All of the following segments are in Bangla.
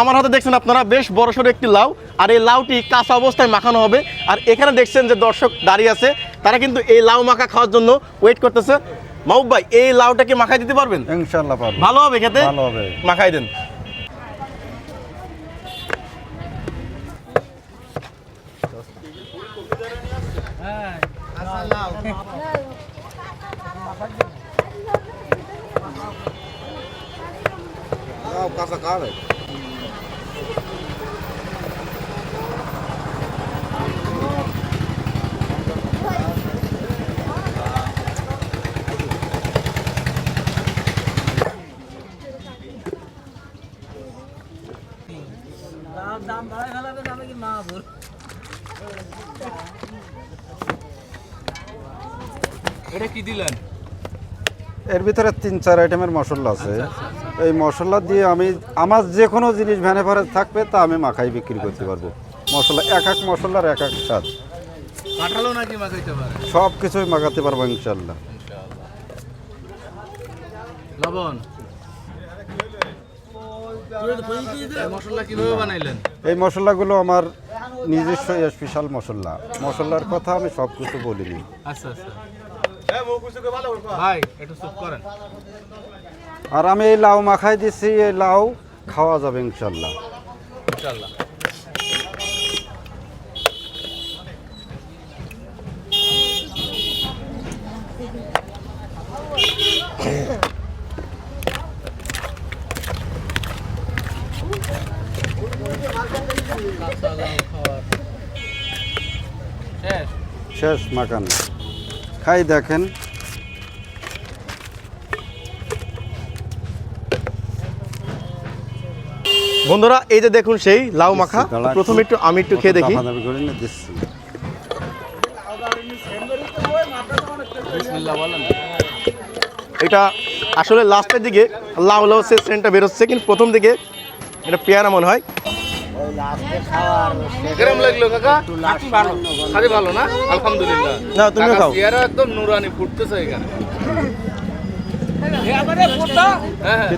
আমার হাতে দেখছেন আপনারা বেশ বড় বড়সড় একটি লাউ আর এই লাউটি কাঁচা অবস্থায় মাখানো হবে। আর এখানে দেখছেন যে দর্শক দাঁড়িয়ে আছে তারা কিন্তু এই লাউ মাখা খাওয়ার জন্য ওয়েট করতেছে। মাহবুব ভাই এই লাউটাকে মাখাই দিতে পারবেন? পারব। ভালো হবে খেতে? ভালো হবে। মাখাই দেন। কাঁচা খাবে দাম বাড়ায় ফেলাবে যাবে কি মা ভুল এটা কি দিলেন? এর ভিতরে তিন চার আইটেমের মশলা আছে। এই মশলা দিয়ে আমি আমার যে কোনো জিনিস ভ্যানে ভরে থাকবে তা আমি মাখাই বিক্রি করতে পারব। মশলা এক এক মশলার এক এক স্বাদ। কাঁঠালও নাকি মাখাইতে পারে? সব কিছুই মাখাতে পারব ইনশাল্লাহ লবণ? এই মশলাগুলো আমার নিজস্ব স্পেশাল মশলা। মশলার কথা আমি সব কিছু বলিনি। আচ্ছা আচ্ছা। ভাই একটু চুপ করেন। আর আমি এই লাউ মাখাই দিছি এই লাউ খাওয়া যাবে ইনশাল্লাহ। ইনশাল্লাহ। শেষ মাখান। খাই দেখেন। বন্ধুরা এই যে দেখুন সেই লাউ মাখা। প্রথমে একটু আমি একটু খেয়ে দেখি। এটা আসলে লাস্টের দিকে লাউ লাউ সেন্টটা বেরোচ্ছে কিন্তু প্রথম দিকে এটা পেয়ারা মনে হয়। কেরম লাগল কাকা? ভালো। খালি ভালো না? আলহামদুলিল্লাহ। না, তুমিও খাও। চেহারা একদম নুরানি ফুটতেছে এখানে। হ্যাঁ হ্যাঁ।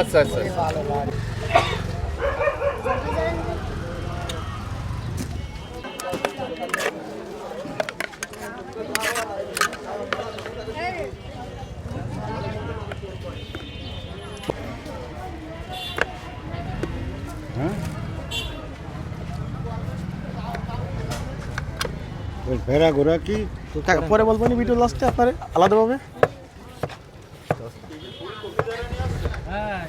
আচ্ছা আচ্ছা। ভেড়া ঘোরা কি? পরে বলব নি ভিডিও লাস্টে আপনার? আলাদাভাবে? হ্যাঁ